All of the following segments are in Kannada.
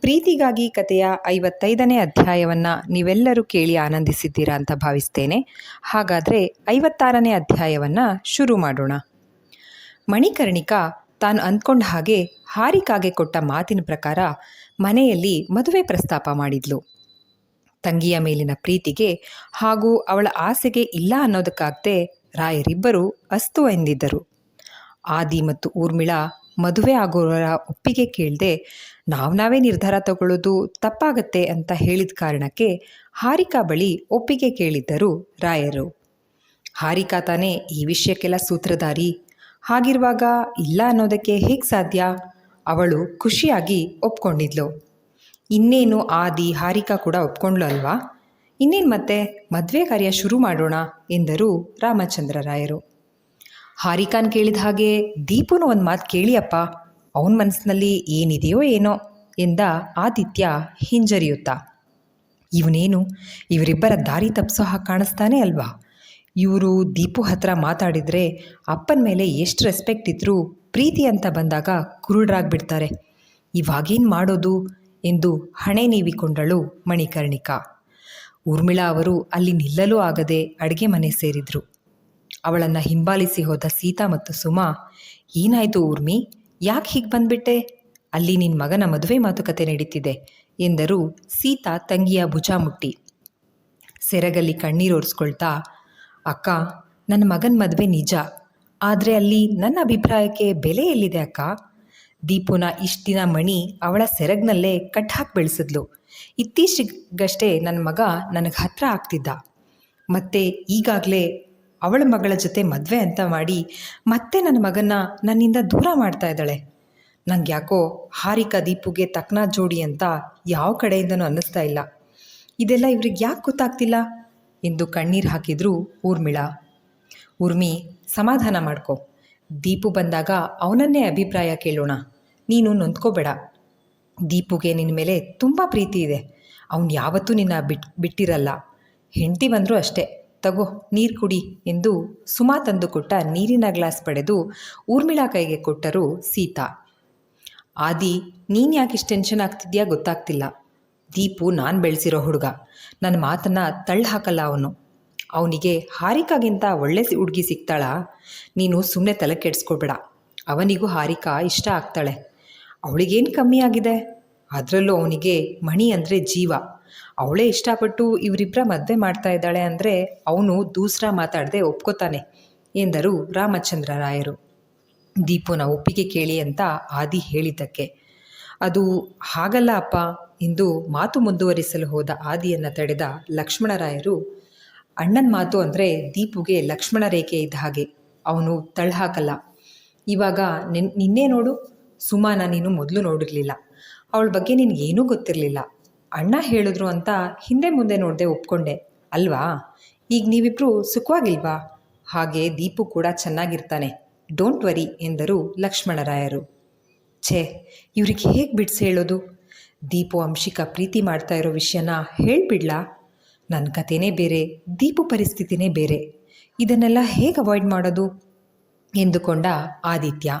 ಪ್ರೀತಿಗಾಗಿ ಕಥೆಯ ಐವತ್ತೈದನೇ ಅಧ್ಯಾಯವನ್ನು ನೀವೆಲ್ಲರೂ ಕೇಳಿ ಆನಂದಿಸಿದ್ದೀರಾ ಅಂತ ಭಾವಿಸ್ತೇನೆ. ಹಾಗಾದರೆ ಐವತ್ತಾರನೇ ಅಧ್ಯಾಯವನ್ನು ಶುರು ಮಾಡೋಣ. ಮಣಿಕರ್ಣಿಕಾ ತಾನು ಅಂದ್ಕೊಂಡ ಹಾಗೆ ಹಾರಿಕಾಗೆ ಕೊಟ್ಟ ಮಾತಿನ ಪ್ರಕಾರ ಮನೆಯಲ್ಲಿ ಮದುವೆ ಪ್ರಸ್ತಾಪ ಮಾಡಿದ್ಲು. ತಂಗಿಯ ಮೇಲಿನ ಪ್ರೀತಿಗೆ ಹಾಗೂ ಅವಳ ಆಸೆಗೆ ಇಲ್ಲ ಅನ್ನೋದಕ್ಕಾಗದೆ ರಾಯರಿಬ್ಬರು ಅಸ್ತು ಎಂದಿದ್ದರು. ಆದಿ ಮತ್ತು ಊರ್ಮಿಳಾ ಮದುವೆ ಆಗೋರ ಒಪ್ಪಿಗೆ ಕೇಳದೆ ನಾವು ನಾವೇ ನಿರ್ಧಾರ ತಗೊಳ್ಳೋದು ತಪ್ಪಾಗತ್ತೆ ಅಂತ ಹೇಳಿದ ಕಾರಣಕ್ಕೆ ಹಾರಿಕಾ ಬಳಿ ಒಪ್ಪಿಗೆ ಕೇಳಿದ್ದರು ರಾಯರು. ಹಾರಿಕಾ ತಾನೇ ಈ ವಿಷಯಕ್ಕೆಲ್ಲ ಸೂತ್ರಧಾರಿ. ಹಾಗಿರುವಾಗ ಇಲ್ಲ ಅನ್ನೋದಕ್ಕೆ ಹೇಗೆ ಸಾಧ್ಯ? ಅವಳು ಖುಷಿಯಾಗಿ ಒಪ್ಕೊಂಡಿದ್ಲು. ಇನ್ನೇನು ಆದಿ ಹಾರಿಕಾ ಕೂಡ ಒಪ್ಕೊಂಡ್ಲು ಅಲ್ವಾ? ಇನ್ನೇನು ಮತ್ತೆ ಮದುವೆ ಕಾರ್ಯ ಶುರು ಮಾಡೋಣ ಎಂದರು ರಾಮಚಂದ್ರ ರಾಯರು. ಹಾರಿಕಾನ್ ಕೇಳಿದ ಹಾಗೆ, ದೀಪುನು ಒಂದು ಮಾತು ಕೇಳಿಯಪ್ಪ, ಅವನ ಮನಸ್ಸಿನಲ್ಲಿ ಏನಿದೆಯೋ ಏನೋ ಎಂದ ಆದಿತ್ಯ ಹಿಂಜರಿಯುತ್ತಾ. ಇವನೇನು? ಇವರಿಬ್ಬರ ದಾರಿ ತಪ್ಪಿಸೋ ಹಾಗೆ ಕಾಣಿಸ್ತಾನೆ ಅಲ್ವಾ? ಇವರು ದೀಪು ಹತ್ರ ಮಾತಾಡಿದರೆ ಅಪ್ಪನ ಮೇಲೆ ಎಷ್ಟು ರೆಸ್ಪೆಕ್ಟ್ ಇದ್ದರೂ ಪ್ರೀತಿ ಅಂತ ಬಂದಾಗ ಕುರುಡ್ರಾಗ್ಬಿಡ್ತಾರೆ. ಇವಾಗೇನು ಮಾಡೋದು? ಎಂದು ಹಣೆ ನೀವಿಕೊಂಡಳು ಮಣಿಕರ್ಣಿಕಾ. ಊರ್ಮಿಳಾ ಅವರು ಅಲ್ಲಿ ನಿಲ್ಲಲು ಆಗದೆ ಅಡುಗೆ ಮನೆ ಸೇರಿದ್ರು. ಅವಳನ್ನು ಹಿಂಬಾಲಿಸಿ ಹೋದ ಸೀತಾ ಮತ್ತು ಸುಮಾ, ಏನಾಯಿತು ಊರ್ಮಿ? ಯಾಕೆ ಹೀಗೆ ಬಂದ್ಬಿಟ್ಟೆ? ಅಲ್ಲಿ ನಿನ್ನ ಮಗನ ಮದುವೆ ಮಾತುಕತೆ ನಡೀತಿದೆ, ಎಂದರು ಸೀತಾ ತಂಗಿಯ ಭುಜ ಮುಟ್ಟಿ ಸೆರಗಲ್ಲಿ ಕಣ್ಣೀರು ಒರೆಸ್ಕೊಳ್ತಾ, ಅಕ್ಕ, ನನ್ನ ಮಗನ ಮದುವೆ ನಿಜ, ಆದರೆ ಅಲ್ಲಿ ನನ್ನ ಅಭಿಪ್ರಾಯಕ್ಕೆ ಬೆಲೆ ಎಲ್ಲಿದೆ ಅಕ್ಕ? ದೀಪುನ ಇಷ್ಟಿನ ಮಣಿ ಅವಳ ಸೆರಗ್ನಲ್ಲೇ ಕಟ್ ಹಾಕಿ ಬೆಳೆಸಿದ್ಲು. ಇತ್ತೀಚೆಗಷ್ಟೇ ನನ್ನ ಮಗ ನನಗೆ ಹತ್ರ ಆಗ್ತಿದ್ದ. ಮತ್ತೆ ಈಗಾಗಲೇ ಅವಳ ಮಗಳ ಜೊತೆ ಮದುವೆ ಅಂತ ಮಾಡಿ ಮತ್ತೆ ನನ್ನ ಮಗನ್ನ ನನ್ನಿಂದ ದೂರ ಮಾಡ್ತಾ ಇದ್ದಾಳೆ. ನಂಗೆ ಯಾಕೋ ಹಾರಿಕಾ ದೀಪುಗೆ ತಕ್ನ ಜೋಡಿ ಅಂತ ಯಾವ ಕಡೆಯಿಂದನೂ ಅನ್ನಿಸ್ತಾ ಇಲ್ಲ. ಇದೆಲ್ಲ ಇವ್ರಿಗೆ ಯಾಕೆ ಗೊತ್ತಾಗ್ತಿಲ್ಲ? ಎಂದು ಕಣ್ಣೀರು ಹಾಕಿದ್ರು ಊರ್ಮಿಳಾ. ಊರ್ಮಿ, ಸಮಾಧಾನ ಮಾಡ್ಕೊ. ದೀಪು ಬಂದಾಗ ಅವನನ್ನೇ ಅಭಿಪ್ರಾಯ ಕೇಳೋಣ. ನೀನು ನೊಂದ್ಕೋಬೇಡ. ದೀಪುಗೆ ನಿನ್ನ ಮೇಲೆ ತುಂಬ ಪ್ರೀತಿ ಇದೆ. ಅವನು ಯಾವತ್ತೂ ನಿನ್ನ ಬಿಟ್, ಬಿಟ್ಟಿರಲ್ಲ. ಹೆಂಡತಿ ಬಂದರೂ ಅಷ್ಟೇ. ತಗೋ, ನೀರು ಕುಡಿ ಎಂದು ಸುಮಾ ತಂದುಕೊಟ್ಟ ನೀರಿನ ಗ್ಲಾಸ್ ಪಡೆದು ಊರ್ಮಿಳಾ ಕೈಗೆ ಕೊಟ್ಟರು ಸೀತಾ. ಆದಿ, ನೀನು ಯಾಕೆ ಇಷ್ಟು ಟೆನ್ಷನ್ ಆಗ್ತಿದ್ಯಾ ಗೊತ್ತಾಗ್ತಿಲ್ಲ. ದೀಪು ನಾನು ಬೆಳೆಸಿರೋ ಹುಡುಗ. ನನ್ನ ಮಾತನ್ನು ತಳ್ಳು ಹಾಕಲ್ಲ ಅವನು. ಅವನಿಗೆ ಹಾರಿಕಾಗಿಂತ ಒಳ್ಳೆ ಹುಡುಗಿ ಸಿಗ್ತಾಳ ನೀನು ಸುಮ್ಮನೆ ತಲೆ ಕೆಡಿಸ್ಕೊಬೇಡ. ಅವನಿಗೂ ಹಾರಿಕಾ ಇಷ್ಟ ಆಗ್ತಾಳೆ. ಅವಳಿಗೇನು ಕಮ್ಮಿ ಆಗಿದೆ? ಅದರಲ್ಲೂ ಅವನಿಗೆ ಮಣಿ ಅಂದರೆ ಜೀವ. ಅವಳೇ ಇಷ್ಟಪಟ್ಟು ಇವರಿಬ್ಬರ ಮದುವೆ ಮಾಡ್ತಾ ಇದ್ದಾಳೆ ಅಂದರೆ ಅವನು ದೂಸ್ರ ಮಾತಾಡದೆ ಒಪ್ಕೋತಾನೆ ಎಂದರು ರಾಮಚಂದ್ರ ರಾಯರು. ದೀಪುನ ಒಪ್ಪಿಗೆ ಕೇಳಿ ಅಂತ ಆದಿ ಹೇಳಿದ್ದಕ್ಕೆ. ಅದು ಹಾಗಲ್ಲ ಅಪ್ಪ ಎಂದು ಮಾತು ಮುಂದುವರಿಸಲು ಹೋದ ಆದಿಯನ್ನು ತಡೆದ ಲಕ್ಷ್ಮಣರಾಯರು ಅಣ್ಣನ ಮಾತು ಅಂದರೆ ದೀಪುಗೆ ಲಕ್ಷ್ಮಣ ರೇಖೆ ಇದ್ದ ಹಾಗೆ, ಅವನು ತಳ್ಳಹಾಕಲ್ಲ ಇವಾಗ ನಿನ್, ನಿನ್ನೆ ನೋಡು ಸುಮಾನ ನೀನು ಮೊದಲು ನೋಡಿರಲಿಲ್ಲ. ಅವಳ ಬಗ್ಗೆ ನಿನಗೇನೂ ಗೊತ್ತಿರಲಿಲ್ಲ. ಅಣ್ಣ ಹೇಳಿದ್ರು ಅಂತ ಹಿಂದೆ ಮುಂದೆ ನೋಡದೆ ಒಪ್ಕೊಂಡೆ. ಅಲ್ವಾ? ಈಗ ನೀವಿಬ್ಬರು ಸುಖವಾಗಿಲ್ವಾ? ಹಾಗೆ ದೀಪು ಕೂಡ ಚೆನ್ನಾಗಿರ್ತಾನೆ. ಡೋಂಟ್ ವರಿ ಎಂದರು ಲಕ್ಷ್ಮಣರಾಯರು. ಛೇ, ಇವ್ರಿಗೆ ಹೇಗೆ ಬಿಡಿಸಿ ಹೇಳೋದು? ದೀಪು ಅಂಶಿಕ ಪ್ರೀತಿ ಮಾಡ್ತಾ ಇರೋ ವಿಷಯನ ಹೇಳಿಬಿಡ್ಲಾ? ನನ್ನ ಕಥೆನೇ ಬೇರೆ, ದೀಪು ಪರಿಸ್ಥಿತಿನೇ ಬೇರೆ. ಇದನ್ನೆಲ್ಲ ಹೇಗೆ ಅವಾಯ್ಡ್ ಮಾಡೋದು? ಎಂದುಕೊಂಡ ಆದಿತ್ಯ.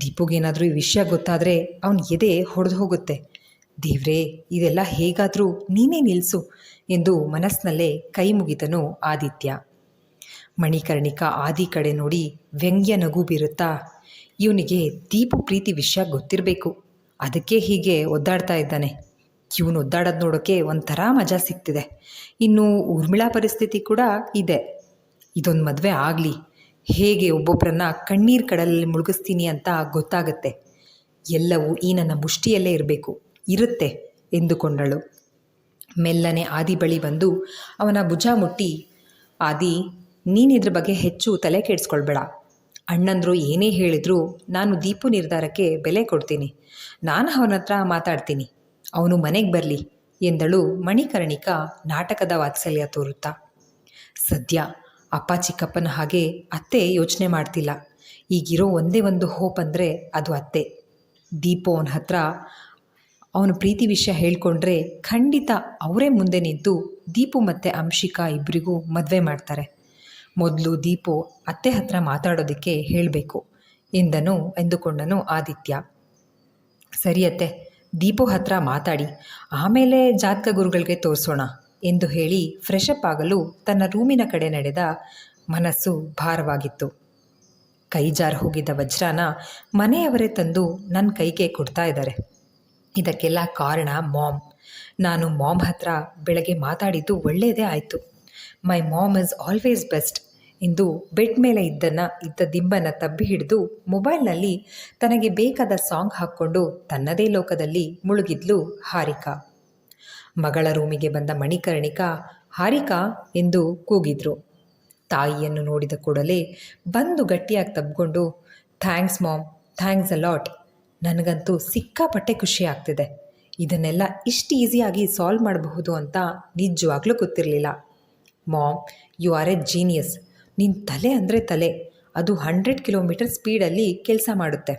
ದೀಪುಗೇನಾದರೂ ಈ ವಿಷಯ ಗೊತ್ತಾದರೆ ಅವನ ಎದೆ ಹೊಡೆದು ಹೋಗುತ್ತೆ. ದೇವ್ರೇ, ಇದೆಲ್ಲ ಹೇಗಾದರೂ ನೀನೇ ನಿಲ್ಲಿಸು ಎಂದು ಮನಸ್ಸಿನಲ್ಲೇ ಕೈ ಮುಗಿದನು ಆದಿತ್ಯ. ಮಣಿಕರ್ಣಿಕಾ ಆದಿ ಕಡೆ ನೋಡಿ ವ್ಯಂಗ್ಯ ನಗು ಬೀರುತ್ತಾ, ಇವನಿಗೆ ದೀಪು ಪ್ರೀತಿ ವಿಷಯ ಗೊತ್ತಿರಬೇಕು. ಅದಕ್ಕೆ ಹೀಗೆ ಒದ್ದಾಡ್ತಾ ಇದ್ದಾನೆ. ಇವನು ಒದ್ದಾಡೋದು ನೋಡೋಕ್ಕೆ ಒಂಥರ ಮಜಾ ಸಿಗ್ತಿದೆ. ಇನ್ನು ಊರ್ಮಿಳಾ ಪರಿಸ್ಥಿತಿ ಕೂಡ ಇದೆ. ಇದೊಂದು ಮದುವೆ ಆಗಲಿ. ಹೇಗೆ ಒಬ್ಬೊಬ್ಬರನ್ನ ಕಣ್ಣೀರು ಕಡಲಲ್ಲಿ ಮುಳುಗಿಸ್ತೀನಿ ಅಂತ ಗೊತ್ತಾಗುತ್ತೆ. ಎಲ್ಲವೂ ಈ ನನ್ನ ಮುಷ್ಟಿಯಲ್ಲೇ ಇರಬೇಕು. ಇರುತ್ತೆ ಎಂದುಕೊಂಡಳು. ಮೆಲ್ಲನೆ ಆದಿ ಬಳಿ ಬಂದು ಅವನ ಭುಜ ಮುಟ್ಟಿ, ಆದಿ ನೀನಿದ್ರ ಬಗ್ಗೆ ಹೆಚ್ಚು ತಲೆ ಕೆಡಿಸ್ಕೊಳ್ಬೇಡ. ಅಣ್ಣಂದ್ರು ಏನೇ ಹೇಳಿದರೂ ನಾನು ದೀಪು ನಿರ್ಧಾರಕ್ಕೆ ಬೆಲೆ ಕೊಡ್ತೀನಿ. ನಾನು ಅವನ ಹತ್ರ ಮಾತಾಡ್ತೀನಿ. ಅವನು ಮನೆಗೆ ಬರಲಿ, ಎಂದಳು ಮಣಿಕರ್ಣಿಕಾ ನಾಟಕದ ವಾತ್ಸಲ್ಯ ತೋರುತ್ತಾ. ಸದ್ಯ ಅಪ್ಪ ಚಿಕ್ಕಪ್ಪನ ಹಾಗೆ ಅತ್ತೆ ಯೋಚನೆ ಮಾಡ್ತಿಲ್ಲ. ಈಗಿರೋ ಒಂದೇ ಒಂದು ಹೋಪ್ ಅಂದರೆ ಅದು ಅತ್ತೆ. ದೀಪು ಅವನ ಹತ್ರ ಅವನ ಪ್ರೀತಿ ವಿಷಯ ಹೇಳ್ಕೊಂಡ್ರೆ ಖಂಡಿತ ಅವರೇ ಮುಂದೆ ನಿಂತು ದೀಪು ಮತ್ತು ಅಂಶಿಕಾ ಇಬ್ಬರಿಗೂ ಮದುವೆ ಮಾಡ್ತಾರೆ. ಮೊದಲು ದೀಪು ಅತ್ತೆ ಹತ್ರ ಮಾತಾಡೋದಕ್ಕೆ ಹೇಳಬೇಕು. ಎಂದನು ಎಂದುಕೊಂಡನು ಆದಿತ್ಯ. ಸರಿ ಅತ್ತೆ, ದೀಪು ಹತ್ರ ಮಾತಾಡಿ. ಆಮೇಲೆ ಜಾತಕ ಗುರುಗಳಿಗೆ ತೋರಿಸೋಣ ಎಂದು ಹೇಳಿ ಫ್ರೆಶ್ ಅಪ್ ಆಗಲು ತನ್ನ ರೂಮಿನ ಕಡೆ ನಡೆದ ಮನಸ್ಸು ಭಾರವಾಗಿತ್ತು. ಕೈ ಜಾರ್ ಹೋಗಿದ್ದ ವಜ್ರಾನ ಮನೆಯವರೇ ತಂದು ನನ್ನ ಕೈಗೆ ಕೊಡ್ತಾ ಇದ್ದಾರೆ. ಇದಕ್ಕೆಲ್ಲ ಕಾರಣ ಮಾಮ್. ನಾನು ಮಾಮ್ ಹತ್ರ ಬೆಳಗ್ಗೆ ಮಾತಾಡಿದ್ದು ಒಳ್ಳೆಯದೇ ಆಯಿತು. My mom is always best. ಎಂದು ಬೆಡ್ ಮೇಲೆ ಇದ್ದನ್ನು, ಇದ್ದ ದಿಂಬನ್ನು ತಬ್ಬಿ ಹಿಡಿದು ಮೊಬೈಲ್ನಲ್ಲಿ ತನಗೆ ಬೇಕಾದ ಸಾಂಗ್ ಹಾಕ್ಕೊಂಡು ತನ್ನದೇ ಲೋಕದಲ್ಲಿ ಮುಳುಗಿದ್ಲು ಹಾರಿಕಾ. ಮಗಳ ರೂಮಿಗೆ ಬಂದ ಮಣಿಕರ್ಣಿಕಾ, ಹಾರಿಕಾ ಎಂದು ಕೂಗಿದ್ರು. ತಾಯಿಯನ್ನು ನೋಡಿದ ಕೂಡಲೇ ಬಂದು ಗಟ್ಟಿಯಾಗಿ ತಬ್ಕೊಂಡು, thanks mom, thanks a lot. ನನಗಂತೂ ಸಿಕ್ಕಾಪಟ್ಟೆ ಖುಷಿ ಆಗ್ತಿದೆ. ಇದನ್ನೆಲ್ಲ ಇಷ್ಟು ಈಸಿಯಾಗಿ ಸಾಲ್ವ್ ಮಾಡಬಹುದು ಅಂತ ನಿಜವಾಗ್ಲೂ ಗೊತ್ತಿರಲಿಲ್ಲ. Mom, you are a genius. ನಿನ್ನ ತಲೆ ಅಂದರೆ ತಲೆ. ಅದು ಹಂಡ್ರೆಡ್ ಕಿಲೋಮೀಟರ್ ಸ್ಪೀಡಲ್ಲಿ ಕೆಲಸ ಮಾಡುತ್ತೆ.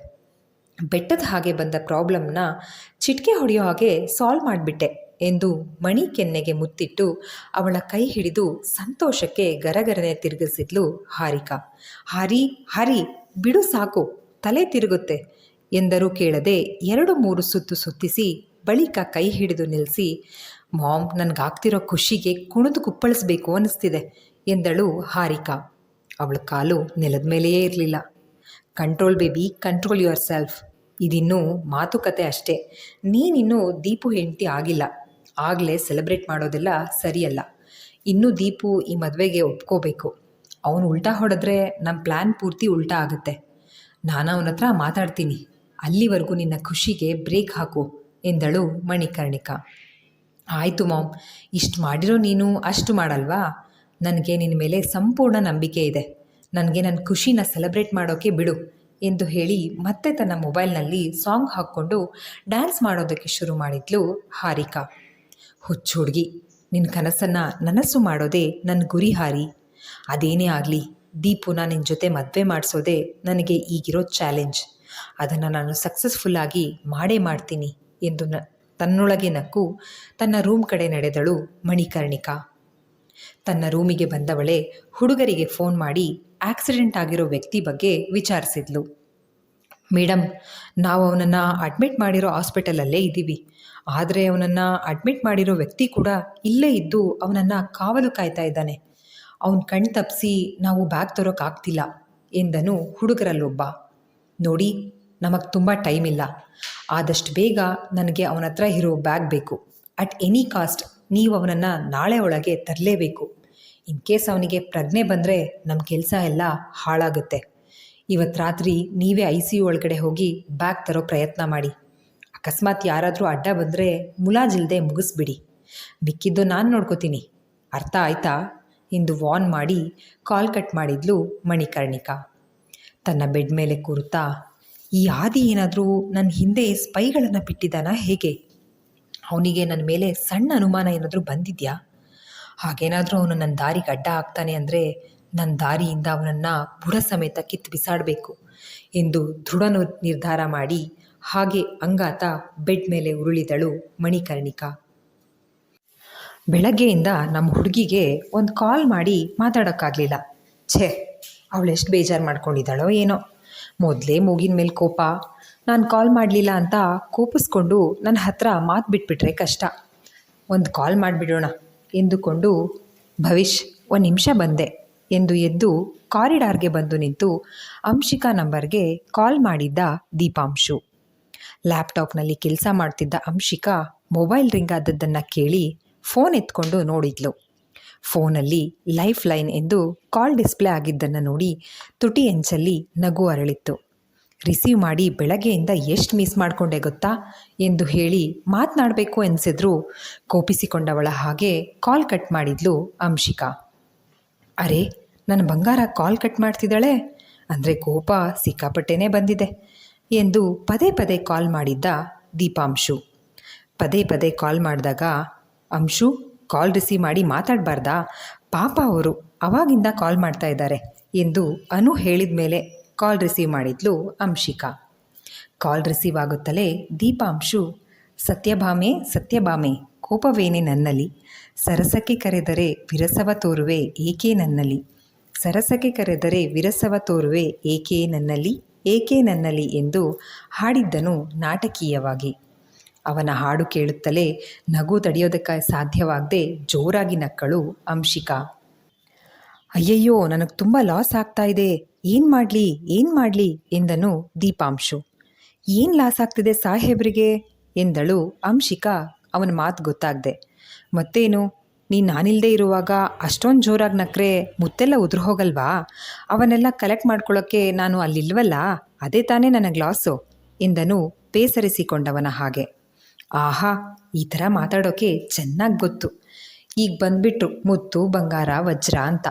ಬೆಟ್ಟದ ಹಾಗೆ ಬಂದ ಪ್ರಾಬ್ಲಮ್ನ ಚಿಟಿಕೆ ಹೊಡೆಯೋ ಹಾಗೆ ಸಾಲ್ವ್ ಮಾಡಿಬಿಟ್ಟೆ ಎಂದು ಮಣಿ ಕೆನ್ನೆಗೆ ಮುತ್ತಿಟ್ಟು ಅವಳ ಕೈ ಹಿಡಿದು ಸಂತೋಷಕ್ಕೆ ಗರಗರನೆ ತಿರುಗಿಸಿದ್ಲು ಹಾರಿಕಾ. ಹಾರಿ ಹಾರಿ, ಬಿಡು ಸಾಕು. ತಲೆ ತಿರುಗುತ್ತೆ. ಎಂದರೂ ಕೇಳದೆ ಎರಡು ಮೂರು ಸುತ್ತು ಸುತ್ತಿಸಿ ಬಳಿಕ ಕೈ ಹಿಡಿದು ನಿಲ್ಲಿಸಿ ಮಾಮ್ ನನಗಾಗ್ತಿರೋ ಖುಷಿಗೆ ಕುಣಿದು ಕುಪ್ಪಳಿಸ್ಬೇಕು ಅನ್ನಿಸ್ತಿದೆ, ಎಂದಳು ಹಾರಿಕಾ. ಅವಳ ಕಾಲು ನೆಲದ ಮೇಲೆಯೇ ಇರಲಿಲ್ಲ. Control baby, control yourself. ಇದಿನ್ನೂ ಮಾತುಕತೆ ಅಷ್ಟೇ. ನೀನಿನ್ನೂ ದೀಪು ಹೆಂಡತಿ ಆಗಿಲ್ಲ. ಆಗಲೇ ಸೆಲೆಬ್ರೇಟ್ ಮಾಡೋದೆಲ್ಲ ಸರಿಯಲ್ಲ. ಇನ್ನೂ ದೀಪು ಈ ಮದುವೆಗೆ ಒಪ್ಕೋಬೇಕು. ಅವನು ಉಲ್ಟಾ ಹೊಡೆದ್ರೆ ನಮ್ಮ ಪ್ಲ್ಯಾನ್ ಪೂರ್ತಿ ಉಲ್ಟಾ ಆಗುತ್ತೆ. ನಾನು ಅವನ ಹತ್ರ ಮಾತಾಡ್ತೀನಿ. ಅಲ್ಲಿವರೆಗೂ ನಿನ್ನ ಖುಷಿಗೆ ಬ್ರೇಕ್ ಹಾಕು ಎಂದಳು ಮಣಿಕರ್ಣಿಕಾ. ಆಯಿತು ಮಾಮ್ ಇಷ್ಟು ಮಾಡಿರೋ ನೀನು ಅಷ್ಟು ಮಾಡಲ್ವಾ? ನನಗೆ ನಿನ್ನ ಮೇಲೆ ಸಂಪೂರ್ಣ ನಂಬಿಕೆ ಇದೆ. ನನಗೆ ನನ್ನ ಖುಷಿನ ಸೆಲೆಬ್ರೇಟ್ ಮಾಡೋಕ್ಕೆ ಬಿಡು ಎಂದು ಹೇಳಿ ಮತ್ತೆ ತನ್ನ ಮೊಬೈಲ್ನಲ್ಲಿ ಸಾಂಗ್ ಹಾಕ್ಕೊಂಡು ಡ್ಯಾನ್ಸ್ ಮಾಡೋದಕ್ಕೆ ಶುರು ಮಾಡಿದ್ಲು ಹಾರಿಕಾ. ಹುಚ್ಚು ಹುಡುಗಿ ನಿನ್ನ ಕನಸನ್ನು ನನಸು ಮಾಡೋದೇ ನನ್ನ ಗುರಿ ಹಾರಿ ಅದೇನೇ ಆಗಲಿ, ದೀಪುನ ನಿನ್ನ ಜೊತೆ ಮದುವೆ ಮಾಡಿಸೋದೇ ನನಗೆ ಈಗಿರೋ ಚಾಲೆಂಜ್. ಅದನ್ನು ನಾನು ಸಕ್ಸಸ್ಫುಲ್ಲಾಗಿ ಮಾಡೇ ಮಾಡ್ತೀನಿ ಎಂದು ನ, ತನ್ನೊಳಗೆ ನಕ್ಕು ತನ್ನ ರೂಮ್ ಕಡೆ ನಡೆದಳು ಮಣಿಕರ್ಣಿಕಾ. ತನ್ನ ರೂಮಿಗೆ ಬಂದವಳೆ ಹುಡುಗರಿಗೆ ಫೋನ್ ಮಾಡಿ ಆಕ್ಸಿಡೆಂಟ್ ಆಗಿರೋ ವ್ಯಕ್ತಿ ಬಗ್ಗೆ ವಿಚಾರಿಸಿದ್ಲು. ಮೇಡಮ್ ನಾವು ಅವನನ್ನು ಅಡ್ಮಿಟ್ ಮಾಡಿರೋ ಹಾಸ್ಪಿಟಲಲ್ಲೇ ಇದ್ದೀವಿ. ಆದರೆ ಅವನನ್ನು ಅಡ್ಮಿಟ್ ಮಾಡಿರೋ ವ್ಯಕ್ತಿ ಕೂಡ ಇಲ್ಲೇ ಇದ್ದು ಅವನನ್ನು ಕಾವಲು ಕಾಯ್ತಾ ಇದ್ದಾನೆ. ಅವನ ಕಣ್ ತಪ್ಪಿಸಿ ನಾವು ಬ್ಯಾಗ್ ತರೋಕ್ಕಾಗ್ತಿಲ್ಲ ಎಂದನು ಹುಡುಗರಲ್ಲೊಬ್ಬ ನೋಡಿ, ನಮಗೆ ತುಂಬ ಟೈಮ್ ಇಲ್ಲ. ಆದಷ್ಟು ಬೇಗ ನನಗೆ ಅವನ ಹತ್ರ ಇರೋ ಬ್ಯಾಗ್ ಬೇಕು. ಅಟ್ ಎನಿ ಕಾಸ್ಟ್ ನೀವು ಅವನನ್ನು ನಾಳೆ ಒಳಗೆ ತರಲೇಬೇಕು. ಇನ್ ಕೇಸ್ ಅವನಿಗೆ ಪ್ರಜ್ಞೆ ಬಂದರೆ ನಮ್ಮ ಕೆಲಸ ಎಲ್ಲ ಹಾಳಾಗುತ್ತೆ. ಇವತ್ತು ರಾತ್ರಿ ನೀವೇ ಐ ಸಿ ಯು ಒಳಗಡೆ ಹೋಗಿ ಬ್ಯಾಗ್ ತರೋ ಪ್ರಯತ್ನ ಮಾಡಿ. ಅಕಸ್ಮಾತ್ ಯಾರಾದರೂ ಅಡ್ಡ ಬಂದರೆ ಮುಲಾಜಿಲ್ದೆ ಮುಗಿಸ್ಬಿಡಿ. ಮಿಕ್ಕಿದ್ದು ನಾನು ನೋಡ್ಕೋತೀನಿ. ಅರ್ಥ ಆಯ್ತಾ? ಎಂದು ವಾರ್ನ್ ಮಾಡಿ ಕಾಲ್ ಕಟ್ ಮಾಡಿದ್ಲು ಮಣಿಕರ್ಣಿಕಾ. ತನ್ನ ಬೆಡ್ ಮೇಲೆ ಕೂರುತ್ತಾ, ಈ ಆದಿ ಏನಾದರೂ ನನ್ನ ಹಿಂದೆ ಸ್ಪೈಗಳನ್ನು ಬಿಟ್ಟಿದ್ದಾನಾ ಹೇಗೆ? ಅವನಿಗೆ ನನ್ನ ಮೇಲೆ ಸಣ್ಣ ಅನುಮಾನ ಏನಾದರೂ ಬಂದಿದೆಯಾ? ಹಾಗೇನಾದರೂ ಅವನು ನನ್ನ ದಾರಿಗೆ ಅಡ್ಡ ಆಗ್ತಾನೆ ಅಂದರೆ ನನ್ನ ದಾರಿಯಿಂದ ಅವನನ್ನು ಬುಡ ಸಮೇತ ಕಿತ್ತು ಬಿಸಾಡಬೇಕು ಎಂದು ದೃಢ ನಿರ್ಧಾರ ಮಾಡಿ ಹಾಗೆ ಅಂಗಾತ ಬೆಡ್ ಮೇಲೆ ಉರುಳಿದಳು ಮಣಿಕರ್ಣಿಕಾ. ಬೆಳಗ್ಗೆಯಿಂದ ನಮ್ಮ ಹುಡುಗಿಗೆ ಒಂದು ಕಾಲ್ ಮಾಡಿ ಮಾತಾಡೋಕ್ಕಾಗಲಿಲ್ಲ. ಛೇ! ಅವಳು ಎಷ್ಟು ಬೇಜಾರು ಮಾಡ್ಕೊಂಡಿದ್ದಾಳೋ ಏನೋ. ಮೊದಲೇ ಮೂಗಿನ ಮೇಲೆ ಕೋಪ, ನಾನು ಕಾಲ್ ಮಾಡಲಿಲ್ಲ ಅಂತ ಕೋಪಿಸ್ಕೊಂಡು ನನ್ನ ಹತ್ರ ಮಾತು ಬಿಟ್ಬಿಟ್ರೆ ಕಷ್ಟ. ಒಂದು ಕಾಲ್ ಮಾಡಿಬಿಡೋಣ ಎಂದುಕೊಂಡು ಭವಿಷ್ ಒಂದು ನಿಮಿಷ ಬಂದೆ ಎಂದು ಎದ್ದು ಕಾರಿಡಾರ್ಗೆ ಬಂದು ನಿಂತು ಅಂಶಿಕಾ ನಂಬರ್ಗೆ ಕಾಲ್ ಮಾಡಿದ್ದ ದೀಪಾಂಶು. ಲ್ಯಾಪ್ಟಾಪ್ನಲ್ಲಿ ಕೆಲಸ ಮಾಡ್ತಿದ್ದ ಅಂಶಿಕಾ ಮೊಬೈಲ್ ರಿಂಗ್ ಆದದ್ದನ್ನು ಕೇಳಿ ಫೋನ್ ಎತ್ಕೊಂಡು ನೋಡಿದ್ಲು. ಫೋನಲ್ಲಿ ಲೈಫ್ ಲೈನ್ ಎಂದು ಕಾಲ್ ಡಿಸ್ಪ್ಲೇ ಆಗಿದ್ದನ್ನು ನೋಡಿ ತುಟಿ ಎಂಚಲ್ಲಿ ನಗು ಅರಳಿತ್ತು. ರಿಸೀವ್ ಮಾಡಿ ಬೆಳಗ್ಗೆಯಿಂದ ಎಷ್ಟು ಮಿಸ್ ಮಾಡಿಕೊಂಡೆ ಗೊತ್ತಾ? ಎಂದು ಹೇಳಿ ಮಾತನಾಡಬೇಕು ಎನಿಸಿದ್ರು ಕೋಪಿಸಿಕೊಂಡವಳ ಹಾಗೆ ಕಾಲ್ ಕಟ್ ಮಾಡಿದ್ಲು ಅಂಶಿಕಾ. ಅರೆ ನನ್ನ ಬಂಗಾರ ಕಾಲ್ ಕಟ್ ಮಾಡ್ತಿದ್ದಾಳೆ? ಅಂದರೆ ಕೋಪ ಸಿಕ್ಕಾಪಟ್ಟೆನೇ ಬಂದಿದೆ ಎಂದು ಪದೇ ಪದೇ ಕಾಲ್ ಮಾಡಿದ್ದ ದೀಪಾಂಶು. ಪದೇ ಪದೇ ಕಾಲ್ ಮಾಡಿದಾಗ, ಅಂಶು ಕಾಲ್ ರಿಸೀವ್ ಮಾಡಿ ಮಾತಾಡಬಾರ್ದಾ? ಪಾಪ ಅವರು ಅವಾಗಿಂದ ಕಾಲ್ ಮಾಡ್ತಾ ಇದ್ದಾರೆ ಎಂದು ಅನು ಹೇಳಿದ ಮೇಲೆ ಕಾಲ್ ರಿಸೀವ್ ಮಾಡಿದ್ಲು ಅಂಶಿಕಾ. ಕಾಲ್ ರಿಸೀವ್ ಆಗುತ್ತಲೇ ದೀಪಾಂಶು, ಸತ್ಯಭಾಮೆ ಸತ್ಯಭಾಮೆ, ಕೋಪವೇನೆ ನನ್ನಲ್ಲಿ. ಸರಸಕ್ಕೆ ಕರೆದರೆ ವಿರಸವ ತೋರುವೆ ಏಕೆ ನನ್ನಲ್ಲಿ? ಸರಸಕ್ಕೆ ಕರೆದರೆ ವಿರಸವ ತೋರುವೆ ಏಕೆ ನನ್ನಲ್ಲಿ? ಏಕೆ ನನ್ನಲ್ಲಿ? ಎಂದು ಹಾಡಿದ್ದನು ನಾಟಕೀಯವಾಗಿ. ಅವನ ಹಾಡು ಕೇಳುತ್ತಲೇ ನಗು ತಡೆಯೋದಕ್ಕೆ ಸಾಧ್ಯವಾಗದೆ ಜೋರಾಗಿ ನಕ್ಕಳು ಅಂಶಿಕಾ. ಅಯ್ಯಯ್ಯೋ, ನನಗೆ ತುಂಬ ಲಾಸ್ ಆಗ್ತಾ ಇದೆ. ಏನು ಮಾಡಲಿ ಏನು ಮಾಡಲಿ ಎಂದನು ದೀಪಾಂಶು. ಏನು ಲಾಸ್ ಆಗ್ತಿದೆ ಸಾಹೇಬ್ರಿಗೆ ಎಂದಳು ಅಂಶಿಕಾ ಅವನ ಮಾತು ಗೊತ್ತಾಗದೆ. ಮತ್ತೇನು, ನೀನು ನಾನಿಲ್ಲದೆ ಇರುವಾಗ ಅಷ್ಟೊಂದು ಜೋರಾಗಿ ನಕ್ರೆ ಮುತ್ತೆಲ್ಲ ಉದುರು ಹೋಗಲ್ವಾ? ಅವನ್ನೆಲ್ಲ ಕಲೆಕ್ಟ್ ಮಾಡ್ಕೊಳ್ಳೋಕ್ಕೆ ನಾನು ಅಲ್ಲಿಲ್ವಲ್ಲ, ಅದೇ ತಾನೇ ನನಗೆ ಲಾಸು ಎಂದನು ಬೇಸರಿಸಿಕೊಂಡವನ ಹಾಗೆ. ಆಹಾ, ಈ ಥರ ಮಾತಾಡೋಕೆ ಚೆನ್ನಾಗಿ ಗೊತ್ತು. ಈಗ ಬಂದ್ಬಿಟ್ರು, ಮುತ್ತು, ಬಂಗಾರ, ವಜ್ರ ಅಂತ.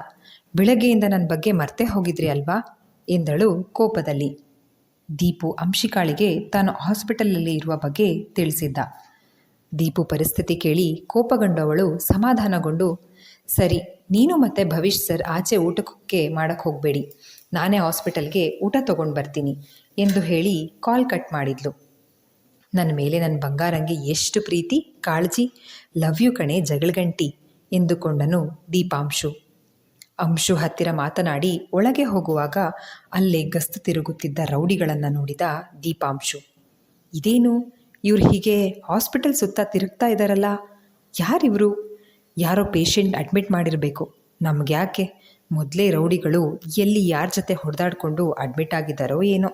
ಬೆಳಗ್ಗೆಯಿಂದ ನನ್ನ ಬಗ್ಗೆ ಮರ್ತೇ ಹೋಗಿದ್ರಿ ಅಲ್ವಾ? ಎಂದಳು ಕೋಪದಲ್ಲಿ. ದೀಪು ಅಂಶಿಕಾಳಿಗೆ ತಾನು ಹಾಸ್ಪಿಟಲಲ್ಲಿ ಇರುವ ಬಗ್ಗೆ ತಿಳಿಸಿದ್ದ. ದೀಪು ಪರಿಸ್ಥಿತಿ ಕೇಳಿ ಕೋಪಗೊಂಡವಳು ಸಮಾಧಾನಗೊಂಡು, ಸರಿ, ನೀನು ಮತ್ತೆ ಭವಿಷ್ ಸರ್ ಆಚೆ ಊಟಕ್ಕೆ ಮಾಡಕ್ಕೆ ಹೋಗಬೇಡಿ. ನಾನೇ ಹಾಸ್ಪಿಟಲ್ಗೆ ಊಟ ತಗೊಂಡು ಬರ್ತೀನಿ ಎಂದು ಹೇಳಿ ಕಾಲ್ ಕಟ್ ಮಾಡಿದ್ಲು. ನನ್ನ ಮೇಲೆ ನನ್ನ ಬಂಗಾರಂಗೆ ಎಷ್ಟು ಪ್ರೀತಿ, ಕಾಳಜಿ ಲವ್ ಯು ಕಣೆ ಜಗಳಗಂಟಿ ಎಂದುಕೊಂಡನು ದೀಪಾಂಶು. ಅಂಶು ಹತ್ತಿರ ಮಾತನಾಡಿ ಒಳಗೆ ಹೋಗುವಾಗ ಅಲ್ಲೇ ಗಸ್ತು ತಿರುಗುತ್ತಿದ್ದ ರೌಡಿಗಳನ್ನು ನೋಡಿದ ದೀಪಾಂಶು. ಇದೇನು? ಇವ್ರು ಹೀಗೆ ಹಾಸ್ಪಿಟಲ್ ಸುತ್ತ ತಿರುಗ್ತಾ ಇದ್ದಾರಲ್ಲ ಯಾರಿವರು? ಯಾರೋ ಪೇಷಂಟ್ ಅಡ್ಮಿಟ್ ಮಾಡಿರಬೇಕು. ನಮ್ಗೆ ಯಾಕೆ ಮೊದಲೇ ರೌಡಿಗಳು ಎಲ್ಲಿ ಯಾರ ಜೊತೆ ಹೊಡೆದಾಡಿಕೊಂಡು ಅಡ್ಮಿಟ್ ಆಗಿದ್ದಾರೋ ಏನೋ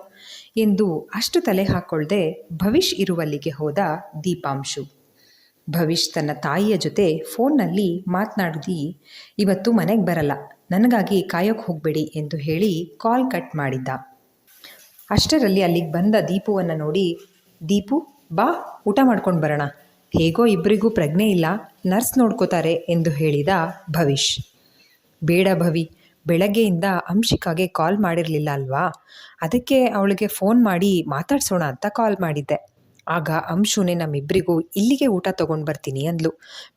ಎಂದು ಅಷ್ಟು ತಲೆ ಹಾಕ್ಕೊಳ್ಳದೆ ಭವಿಷ್ ಇರುವಲ್ಲಿಗೆ ಹೋದ ದೀಪಾಂಶು. ಭವಿಷ್ ತನ್ನ ತಾಯಿಯ ಜೊತೆ ಫೋನ್ನಲ್ಲಿ ಮಾತನಾಡಿದಿ, ಇವತ್ತು ಮನೆಗೆ ಬರಲ್ಲ, ನನಗಾಗಿ ಕಾಯೋಕ್ಕೆ ಹೋಗಬೇಡಿ ಎಂದು ಹೇಳಿ ಕಾಲ್ ಕಟ್ ಮಾಡಿದ್ದ. ಅಷ್ಟರಲ್ಲಿ ಅಲ್ಲಿಗೆ ಬಂದ ದೀಪುವನ್ನು ನೋಡಿ, ದೀಪು, ಬಾ, ಊಟ ಮಾಡ್ಕೊಂಡು ಬರೋಣ. ಹೇಗೋ ಇಬ್ಬರಿಗೂ ಪ್ರಜ್ಞೆ ಇಲ್ಲ, ನರ್ಸ್ ನೋಡ್ಕೋತಾರೆ ಎಂದು ಹೇಳಿದ ಭವಿಷ್. ಬೇಡ ಭವಿ, ಬೆಳಗ್ಗೆಯಿಂದ ಅಂಶಿಕಾಗೆ ಕಾಲ್ ಮಾಡಿರಲಿಲ್ಲ ಅಲ್ವಾ? ಅದಕ್ಕೆ ಅವಳಿಗೆ ಫೋನ್ ಮಾಡಿ ಮಾತಾಡ್ಸೋಣ ಅಂತ ಕಾಲ್ ಮಾಡಿದ್ದೆ. ಆಗ ಅಂಶುನೇ ನಮ್ಮಿಬ್ಬರಿಗೂ ಇಲ್ಲಿಗೆ ಊಟ ತಗೊಂಡು ಬರ್ತೀನಿ ಅಂದ್ಲು.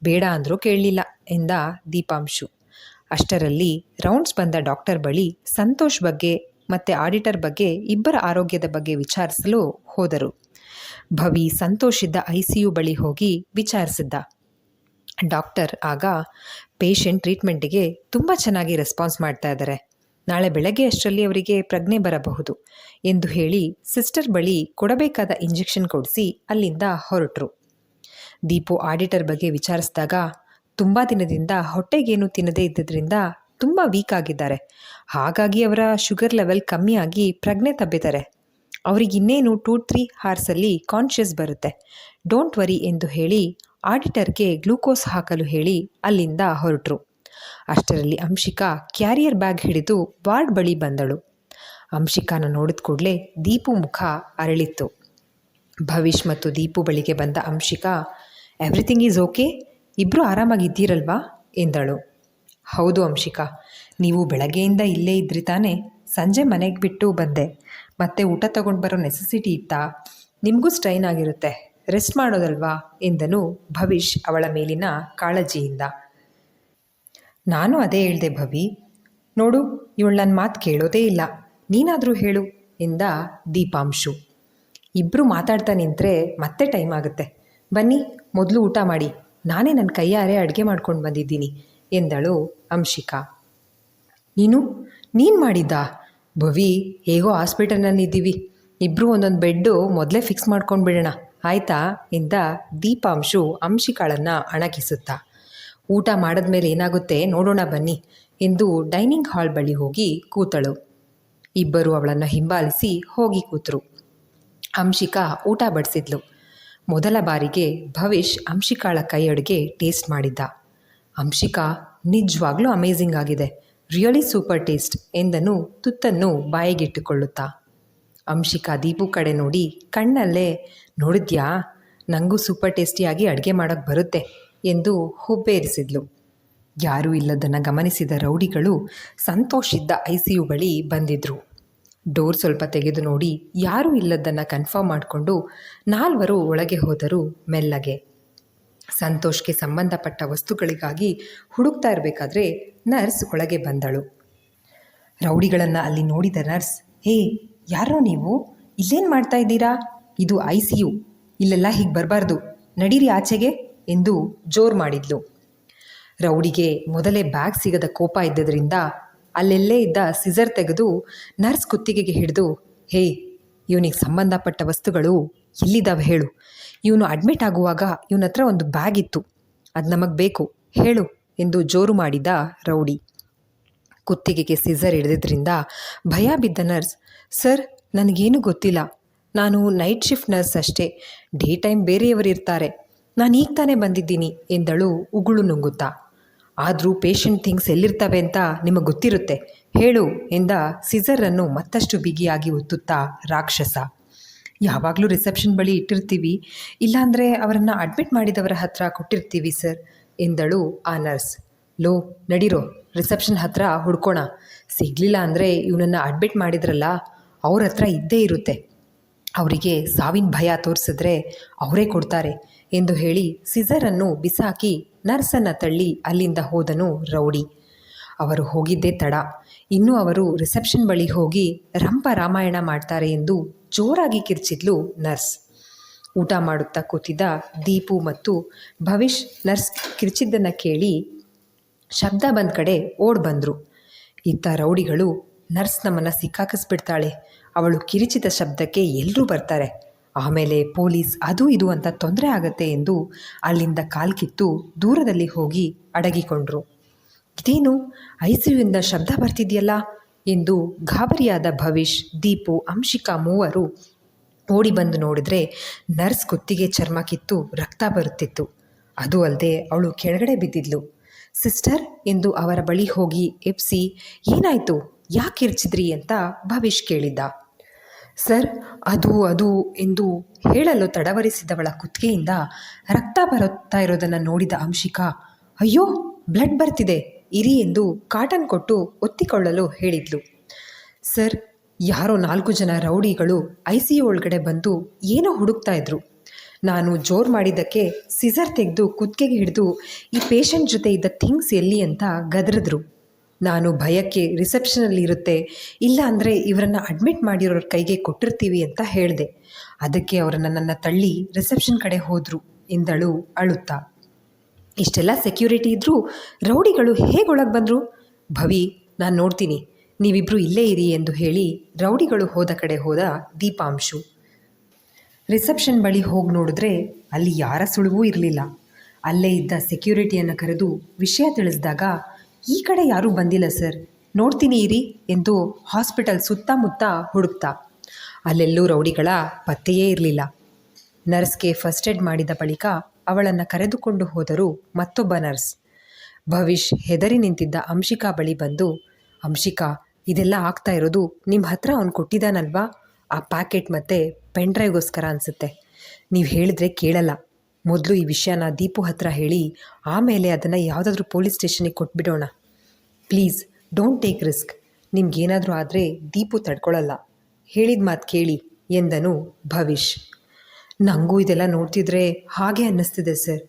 ಬೇಡ ಅಂದರೂ ಕೇಳಲಿಲ್ಲ ಎಂದ ದೀಪಾಂಶು. ಅಷ್ಟರಲ್ಲಿ ರೌಂಡ್ಸ್ ಬಂದ ಡಾಕ್ಟರ್ ಬಳಿ ಸಂತೋಷ್ ಬಗ್ಗೆ ಮತ್ತು ಆಡಿಟರ್ ಬಗ್ಗೆ ಇಬ್ಬರ ಆರೋಗ್ಯದ ಬಗ್ಗೆ ವಿಚಾರಿಸಲು ಹೋದರು. ಭವಿ ಸಂತೋಷಿದ್ದ ಐ ಸಿ ಯು ಬಳಿ ಹೋಗಿ ವಿಚಾರಿಸಿದ್ದ. ಡಾಕ್ಟರ್ ಆಗ ಪೇಷಂಟ್ ಟ್ರೀಟ್ಮೆಂಟಿಗೆ ತುಂಬ ಚೆನ್ನಾಗಿ ರೆಸ್ಪಾನ್ಸ್ ಮಾಡ್ತಾ ಇದ್ದಾರೆ. ನಾಳೆ ಬೆಳಗ್ಗೆ ಅಷ್ಟರಲ್ಲಿ ಅವರಿಗೆ ಪ್ರಜ್ಞೆ ಬರಬಹುದು ಎಂದು ಹೇಳಿ ಸಿಸ್ಟರ್ ಬಳಿ ಕೊಡಬೇಕಾದ ಇಂಜೆಕ್ಷನ್ ಕೊಡಿಸಿ ಅಲ್ಲಿಂದ ಹೊರಟರು. ದೀಪು ಆಡಿಟರ್ ಬಗ್ಗೆ ವಿಚಾರಿಸಿದಾಗ ತುಂಬ ದಿನದಿಂದ ಹೊಟ್ಟೆಗೇನು ತಿನ್ನದೇ ಇದ್ದಿದ್ದರಿಂದ ತುಂಬ ವೀಕ್ ಆಗಿದ್ದಾರೆ. ಹಾಗಾಗಿ ಅವರ ಶುಗರ್ ಲೆವೆಲ್ ಕಮ್ಮಿಯಾಗಿ ಪ್ರಜ್ಞೆ ತಬ್ಬಿದ್ದಾರೆ. ಅವರಿಗಿನ್ನೇನು ಟೂ ತ್ರೀ ಹಾರ್ಸಲ್ಲಿ ಕಾನ್ಷಿಯಸ್ ಬರುತ್ತೆ. ಡೋಂಟ್ ವರಿ ಎಂದು ಹೇಳಿ ಆಡಿಟರ್ಗೆ ಗ್ಲೂಕೋಸ್ ಹಾಕಲು ಹೇಳಿ ಅಲ್ಲಿಂದ ಹೊರಟರು. ಅಷ್ಟರಲ್ಲಿ ಅಂಶಿಕಾ ಕ್ಯಾರಿಯರ್ ಬ್ಯಾಗ್ ಹಿಡಿದು ವಾರ್ಡ್ ಬಳಿ ಬಂದಳು. ಅಂಶಿಕಾನ ನೋಡಿದ ಕೂಡಲೇ ದೀಪು ಮುಖ ಅರಳಿತ್ತು. ಭವಿಷ್ ಮತ್ತು ದೀಪು ಬಳಿಗೆ ಬಂದ ಅಂಶಿಕಾ, ಎವ್ರಿಥಿಂಗ್ ಈಸ್ ಓಕೆ? ಇಬ್ಬರು ಆರಾಮಾಗಿದ್ದೀರಲ್ವಾ? ಎಂದಳು. ಹೌದು ಅಂಶಿಕಾ, ನೀವು ಬೆಳಗ್ಗೆಯಿಂದ ಇಲ್ಲೇ ಇದ್ರಿ ತಾನೇ. ಸಂಜೆ ಮನೆಗೆ ಬಿಟ್ಟು ಬಂದೆ. ಮತ್ತೆ ಊಟ ತಗೊಂಡು ಬರೋ ನೆಸೆಸಿಟಿ ಇತ್ತಾ? ನಿಮಗೂ ಸ್ಟ್ರೈನ್ ಆಗಿರುತ್ತೆ. ರೆಸ್ಟ್ ಮಾಡೋದಲ್ವಾ? ಎಂದನು ಭವಿಷ್ ಅವಳ ಮೇಲಿನ ಕಾಳಜಿಯಿಂದ. ನಾನು ಅದೇ ಹೇಳ್ದೆ ಭವಿ. ನೋಡು, ಇವಳು ನನ್ನ ಮಾತು ಕೇಳೋದೇ ಇಲ್ಲ. ನೀನಾದರೂ ಹೇಳು, ಎಂದ ದೀಪಾಂಶು. ಇಬ್ಬರು ಮಾತಾಡ್ತಾ ನಿಂತರೆ ಮತ್ತೆ ಟೈಮ್ ಆಗುತ್ತೆ. ಬನ್ನಿ, ಮೊದಲು ಊಟ ಮಾಡಿ. ನಾನೇ ನನ್ನ ಕೈಯಾರೆ ಅಡುಗೆ ಮಾಡ್ಕೊಂಡು ಬಂದಿದ್ದೀನಿ, ಎಂದಳು ಅಂಶಿಕಾ. ನೀನು? ನೀನು ಮಾಡಿದ್ದಾ? ಭವಿ, ಹೇಗೋ ಹಾಸ್ಪಿಟಲ್ನಲ್ಲಿದ್ದೀವಿ. ಇಬ್ಬರು ಒಂದೊಂದು ಬೆಡ್ಡು ಮೊದಲೇ ಫಿಕ್ಸ್ ಮಾಡ್ಕೊಂಡು ಬಿಡೋಣ ಆಯಿತಾ? ಇಂದ ದೀಪಾಂಶು ಅಂಶಿಕಾಳನ್ನು ಅಣಕಿಸುತ್ತಾ. ಊಟ ಮಾಡಿದ್ಮೇಲೆ ಏನಾಗುತ್ತೆ? ನೋಡೋಣ ಬನ್ನಿ ಎಂದು ಡೈನಿಂಗ್ ಹಾಲ್ ಬಳಿ ಹೋಗಿ ಕೂತಳು. ಇಬ್ಬರು ಅವಳನ್ನು ಹಿಂಬಾಲಿಸಿ ಹೋಗಿ ಕೂತರು. ಅಂಶಿಕಾ ಊಟ ಬಡಿಸಿದ್ಲು. ಮೊದಲ ಬಾರಿಗೆ ಭವಿಷ್ ಅಂಶಿಕಾಳ ಕೈ ಅಡುಗೆ ಟೇಸ್ಟ್ ಮಾಡಿದ್ದ. ಅಂಶಿಕಾ, ನಿಜವಾಗ್ಲೂ ಅಮೇಝಿಂಗ್ ಆಗಿದೆ. ರಿಯಲಿ ಸೂಪರ್ ಟೇಸ್ಟ್ ಎಂದನು ತುತ್ತನ್ನು ಬಾಯಿಗಿಟ್ಟುಕೊಳ್ಳುತ್ತಾ. ಅಂಶಿಕಾ ದೀಪು ಕಡೆ ನೋಡಿ ಕಣ್ಣಲ್ಲೇ, ನೋಡಿದ್ಯಾ? ನನಗೂ ಸೂಪರ್ ಟೇಸ್ಟಿಯಾಗಿ ಅಡುಗೆ ಮಾಡೋಕ್ಕೆ ಬರುತ್ತೆ ಎಂದು ಹುಬ್ಬೇರಿಸಿದ್ಲು. ಯಾರೂ ಇಲ್ಲದನ್ನು ಗಮನಿಸಿದ ರೌಡಿಗಳು ಸಂತೋಷಿದ್ದ ಐ ಸಿ ಯು ಬಳಿ ಬಂದಿದ್ರು. ಡೋರ್ ಸ್ವಲ್ಪ ತೆಗೆದು ನೋಡಿ ಯಾರೂ ಇಲ್ಲದನ್ನು ಕನ್ಫರ್ಮ್ ಮಾಡಿಕೊಂಡು ನಾಲ್ವರು ಒಳಗೆ ಹೋದರು ಮೆಲ್ಲಗೆ. ಸಂತೋಷ್ಗೆ ಸಂಬಂಧಪಟ್ಟ ವಸ್ತುಗಳಿಗಾಗಿ ಹುಡುಕ್ತಾ ಇರಬೇಕಾದ್ರೆ ನರ್ಸ್ ಒಳಗೆ ಬಂದಳು. ರೌಡಿಗಳನ್ನು ಅಲ್ಲಿ ನೋಡಿದ ನರ್ಸ್, ಹೇ ಯಾರೋ ನೀವು? ಇಲ್ಲೇನು ಮಾಡ್ತಾ ಇದ್ದೀರಾ? ಇದು ಐ ಸಿ ಯು. ಇಲ್ಲೆಲ್ಲ ಹೀಗೆ ಬರಬಾರ್ದು. ನಡೀರಿ ಆಚೆಗೆ ಎಂದು ಜೋರು ಮಾಡಿದ್ಲು. ರೌಡಿಗೆ ಮೊದಲೇ ಬ್ಯಾಗ್ ಸಿಗದ ಕೋಪ ಇದ್ದದ್ರಿಂದ ಅಲ್ಲೆಲ್ಲೇ ಇದ್ದ ಸಿಸರ್ ತೆಗೆದು ನರ್ಸ್ ಕುತ್ತಿಗೆಗೆ ಹಿಡಿದು, ಹೇ, ಇವನಿಗೆ ಸಂಬಂಧಪಟ್ಟ ವಸ್ತುಗಳು ಎಲ್ಲಿದ್ದಾವೆ ಹೇಳು. ಇವನು ಅಡ್ಮಿಟ್ ಆಗುವಾಗ ಇವನ ಹತ್ರ ಒಂದು ಬ್ಯಾಗ್ ಇತ್ತು. ಅದು ನಮಗೆ ಬೇಕು. ಹೇಳು, ಎಂದು ಜೋರು ಮಾಡಿದ ರೌಡಿ. ಕುತ್ತಿಗೆಗೆ ಸಿಸರ್ ಹಿಡಿದಿದ್ದರಿಂದ ಭಯ ಬಿದ್ದ ನರ್ಸ್ ಸರ್, ನನಗೇನು ಗೊತ್ತಿಲ್ಲ. ನಾನು ನೈಟ್ ಶಿಫ್ಟ್ ನರ್ಸ್ ಅಷ್ಟೇ. ಡೇ ಟೈಮ್ ಬೇರೆಯವರಿರ್ತಾರೆ. ನಾನು ಈಗ ತಾನೇ ಬಂದಿದ್ದೀನಿ ಎಂದಳು ಉಗುಳು ನುಂಗುತ್ತಾ. ಆದರೂ ಪೇಷಂಟ್ ಥಿಂಗ್ಸ್ ಎಲ್ಲಿರ್ತವೆ ಅಂತ ನಿಮಗೆ ಗೊತ್ತಿರುತ್ತೆ. ಹೇಳು ಎಂದ ಸಿಸರನ್ನು ಮತ್ತಷ್ಟು ಬಿಗಿಯಾಗಿ ಒತ್ತುತ್ತಾ ರಾಕ್ಷಸ. ಯಾವಾಗಲೂ ರಿಸೆಪ್ಷನ್ ಬಳಿ ಇಟ್ಟಿರ್ತೀವಿ. ಇಲ್ಲಾಂದರೆ ಅವರನ್ನು ಅಡ್ಮಿಟ್ ಮಾಡಿದವರ ಹತ್ರ ಕೊಟ್ಟಿರ್ತೀವಿ ಸರ್, ಎಂದಳು ಆ ನರ್ಸ್. ಲೋ, ನಡಿರೋ, ರಿಸೆಪ್ಷನ್ ಹತ್ರ ಹುಡ್ಕೋಣ. ಸಿಗಲಿಲ್ಲ ಅಂದರೆ ಇವನನ್ನು ಅಡ್ಮಿಟ್ ಮಾಡಿದ್ರಲ್ಲ. ಅವ್ರ ಹತ್ರ ಇದ್ದೇ ಇರುತ್ತೆ. ಅವರಿಗೆ ಸಾವಿನ ಭಯ ತೋರಿಸಿದ್ರೆ ಅವರೇ ಕೊಡ್ತಾರೆ ಎಂದು ಹೇಳಿ ಸಿಸರನ್ನು ಬಿಸಾಕಿ ನರ್ಸನ್ನು ತಳ್ಳಿ ಅಲ್ಲಿಂದ ಹೋದನು ರೌಡಿ. ಅವರು ಹೋಗಿದ್ದೇ ತಡ. ಇನ್ನೂ ಅವರು ರಿಸೆಪ್ಷನ್ ಬಳಿ ಹೋಗಿ ರಂಪ ರಾಮಾಯಣ ಮಾಡ್ತಾರೆ ಎಂದು ಜೋರಾಗಿ ಕಿರ್ಚಿದ್ಲು ನರ್ಸ್. ಊಟ ಮಾಡುತ್ತಾ ಕೂತಿದ್ದ ದೀಪು ಮತ್ತು ಭವಿಷ್ ನರ್ಸ್ ಕಿರ್ಚಿದ್ದನ್ನು ಕೇಳಿ ಶಬ್ದ ಬಂದ ಕಡೆ ಓಡ್ ಬಂದರು. ಇತ್ತ ರೌಡಿಗಳು ನರ್ಸ್ ನಮ್ಮನ್ನು ಸಿಕ್ಕಾಕಿಸ್ಬಿಡ್ತಾಳೆ. ಅವಳು ಕಿರಿಚಿದ ಶಬ್ದಕ್ಕೆ ಎಲ್ಲರೂ ಬರ್ತಾರೆ. ಆಮೇಲೆ ಪೊಲೀಸ್ ಅದು ಇದು ಅಂತ ತೊಂದರೆ ಆಗತ್ತೆ ಎಂದು ಅಲ್ಲಿಂದ ಕಾಲ್ಕಿತ್ತು ದೂರದಲ್ಲಿ ಹೋಗಿ ಅಡಗಿಕೊಂಡ್ರು. ಇದೇನು ಐ ಶಬ್ದ ಬರ್ತಿದೆಯಲ್ಲ ಎಂದು ಗಾಬರಿಯಾದ ಭವಿಷ್, ದೀಪು, ಅಂಶಿಕಾ ಮೂವರು ಓಡಿ ಬಂದು ನೋಡಿದ್ರೆ ನರ್ಸ್ ಕುತ್ತಿಗೆ ಚರ್ಮ ಕಿತ್ತು ರಕ್ತ ಬರುತ್ತಿತ್ತು. ಅದು ಅಲ್ಲದೆ ಅವಳು ಕೆಳಗಡೆ ಬಿದ್ದಿದ್ಲು. ಸಿಸ್ಟರ್ ಎಂದು ಅವರ ಬಳಿ ಹೋಗಿ ಎಪ್ಸಿ, ಏನಾಯಿತು? ಯಾಕೆ ಇರ್ಚಿದ್ರಿ ಅಂತ ಭವಿಷ್ ಕೇಳಿದ್ದ. ಸರ್, ಅದು ಅದು ಎಂದು ಹೇಳಲು ತಡವರಿಸಿದವಳ ಕುತ್ತಿಗೆಯಿಂದ ರಕ್ತ ಬರುತ್ತಾ ಇರೋದನ್ನು ನೋಡಿದ ಅಂಶಿಕಾ, ಅಯ್ಯೋ, ಬ್ಲಡ್ ಬರ್ತಿದೆ, ಇರಿ ಎಂದು ಕಾಟನ್ ಕೊಟ್ಟು ಒತ್ತಿಕೊಳ್ಳಲು ಹೇಳಿದ್ಲು. ಸರ್, ಯಾರೋ ನಾಲ್ಕು ಜನ ರೌಡಿಗಳು ಐ ಸಿ ಒಳಗಡೆ ಬಂದು ಏನೋ ಹುಡುಕ್ತಾ ಇದ್ರು. ನಾನು ಜೋರು ಮಾಡಿದ್ದಕ್ಕೆ ಸಿಸರ್ ತೆಗೆದು ಕುತ್ತಿಗೆಗೆ ಹಿಡಿದು ಈ ಪೇಷಂಟ್ ಜೊತೆ ಇದ್ದ ಥಿಂಗ್ಸ್ ಎಲ್ಲಿ ಅಂತ ಗದರಿದ್ರು. ನಾನು ಭಯಕ್ಕೆ ರಿಸೆಪ್ಷನಲ್ಲಿ ಇರುತ್ತೆ ಇಲ್ಲ ಅಂದರೆ ಇವರನ್ನು ಅಡ್ಮಿಟ್ ಮಾಡಿರೋರ ಕೈಗೆ ಕೊಟ್ಟಿರ್ತೀವಿ ಅಂತ ಹೇಳಿದೆ. ಅದಕ್ಕೆ ಅವರನ್ನು ನನ್ನ ತಳ್ಳಿ ರಿಸೆಪ್ಷನ್ ಕಡೆ ಹೋದರು ಎಂದಳು ಅಳುತ್ತಾ. ಇಷ್ಟೆಲ್ಲ ಸೆಕ್ಯೂರಿಟಿ ಇದ್ದರೂ ರೌಡಿಗಳು ಹೇಗೆ ಒಳಗೆ ಬಂದರು? ಭವಿ, ನಾನು ನೋಡ್ತೀನಿ. ನೀವಿಬ್ಬರು ಇಲ್ಲೇ ಇರಿ ಎಂದು ಹೇಳಿ ರೌಡಿಗಳು ಹೋದ ಕಡೆ ಹೋದ ದೀಪಾಂಶು. ರಿಸೆಪ್ಷನ್ ಬಳಿ ಹೋಗಿ ನೋಡಿದ್ರೆ ಅಲ್ಲಿ ಯಾರ ಸುಳಿವೂ ಇರಲಿಲ್ಲ. ಅಲ್ಲೇ ಇದ್ದ ಸೆಕ್ಯೂರಿಟಿಯನ್ನು ಕರೆದು ವಿಷಯ ತಿಳಿಸಿದಾಗ ಈ ಕಡೆ ಯಾರೂ ಬಂದಿಲ್ಲ, ಸರ್. ನೋಡ್ತೀನಿ ಇರಿ ಎಂದು ಹಾಸ್ಪಿಟಲ್ ಸುತ್ತಮುತ್ತ ಹುಡುಕ್ತಾ. ಅಲ್ಲೆಲ್ಲೂ ರೌಡಿಗಳ ಪತ್ತೆಯೇ ಇರಲಿಲ್ಲ. ನರ್ಸ್ಗೆ ಫಸ್ಟ್ ಏಡ್ ಮಾಡಿದ ಬಳಿಕ ಅವಳನ್ನು ಕರೆದುಕೊಂಡು ಹೋದರು ಮತ್ತೊಬ್ಬ ನರ್ಸ್. ಭವಿಷ್ ಹೆದರಿ ನಿಂತಿದ್ದ ಅಂಶಿಕಾ ಬಳಿ ಬಂದು, ಅಂಶಿಕಾ, ಇದೆಲ್ಲ ಆಗ್ತಾ ಇರೋದು ನಿಮ್ಮ ಹತ್ರ ಅವ್ನು ಕೊಟ್ಟಿದ್ದಾನಲ್ವಾ? ಆ ಪ್ಯಾಕೆಟ್ ಮತ್ತು ಪೆನ್ ಡ್ರೈವ್ಗೋಸ್ಕರ ಅನಿಸುತ್ತೆ. ನೀವು ಹೇಳಿದ್ರೆ ಕೇಳಲ್ಲ. ಮೊದಲು ಈ ವಿಷಯನ ದೀಪು ಹತ್ರ ಹೇಳಿ, ಆಮೇಲೆ ಅದನ್ನು ಯಾವುದಾದ್ರೂ ಪೊಲೀಸ್ ಸ್ಟೇಷನಿಗೆ ಕೊಟ್ಬಿಡೋಣ. Please, don't take risk. ನಿಮ್ಗೇನಾದರೂ ಆದರೆ ದೀಪು ತಡ್ಕೊಳ್ಳಲ್ಲ ಹೇಳಿದ ಮಾತು ಕೇಳಿ ಎಂದನು ಭವಿಷ್ ನನಗೂ ಇದೆಲ್ಲ ನೋಡ್ತಿದ್ರೆ ಹಾಗೆ ಅನ್ನಿಸ್ತಿದೆ ಸರ್.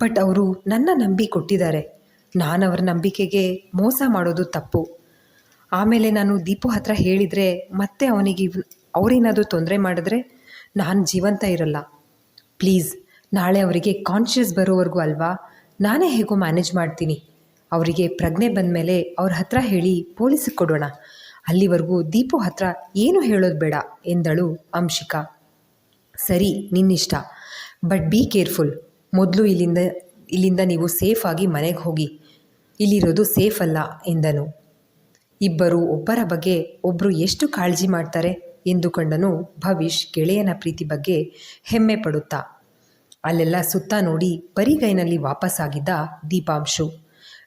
ಬಟ್ ಅವರು ನನ್ನ ನಂಬಿ ಕೊಟ್ಟಿದ್ದಾರೆ. ನಾನು ಅವರ ನಂಬಿಕೆಗೆ ಮೋಸ ಮಾಡೋದು ತಪ್ಪು. ಆಮೇಲೆ ನಾನು ದೀಪು ಹತ್ರ ಹೇಳಿದರೆ ಮತ್ತೆ ಅವನಿಗೆ ಅವರೇನಾದರೂ ತೊಂದರೆ ಮಾಡಿದ್ರೆ ನಾನು ಜೀವಂತ ಇರಲ್ಲ. ಪ್ಲೀಸ್ ನಾಳೆ ಅವರಿಗೆ ಕಾನ್ಷಿಯಸ್ ಬರೋವರೆಗೂ ಅಲ್ವಾ? ನಾನೇ ಹೇಗೋ ಮ್ಯಾನೇಜ್ ಮಾಡ್ತೀನಿ. ಅವರಿಗೆ ಪ್ರಜ್ಞೆ ಬಂದ ಮೇಲೆ ಅವ್ರ ಹತ್ರ ಹೇಳಿ ಪೊಲೀಸಿಗೆ ಕೊಡೋಣ. ಅಲ್ಲಿವರೆಗೂ ದೀಪು ಹತ್ರ ಏನು ಹೇಳೋದು ಬೇಡ ಎಂದಳು ಅಂಶಿಕಾ. ಸರಿ, ನಿನ್ನಿಷ್ಟ. ಬಟ್ ಬಿ ಕೇರ್ಫುಲ್ ಮೊದಲು ಇಲ್ಲಿಂದ ಇಲ್ಲಿಂದ ನೀವು ಸೇಫಾಗಿ ಮನೆಗೆ ಹೋಗಿ. ಇಲ್ಲಿರೋದು ಸೇಫ್ ಅಲ್ಲ ಎಂದನು. ಇಬ್ಬರು ಒಬ್ಬರ ಬಗ್ಗೆ ಒಬ್ಬರು ಎಷ್ಟು ಕಾಳಜಿ ಮಾಡ್ತಾರೆ ಎಂದುಕೊಂಡನು ಭವಿಷ್ ಗೆಳೆಯನ ಪ್ರೀತಿ ಬಗ್ಗೆ ಹೆಮ್ಮೆ ಪಡುತ್ತಾ. ಅಲ್ಲೆಲ್ಲ ಸುತ್ತ ನೋಡಿ ಬರಿಗೈನಲ್ಲಿ ವಾಪಸ್ಸಾಗಿದ್ದ ದೀಪಾಂಶು.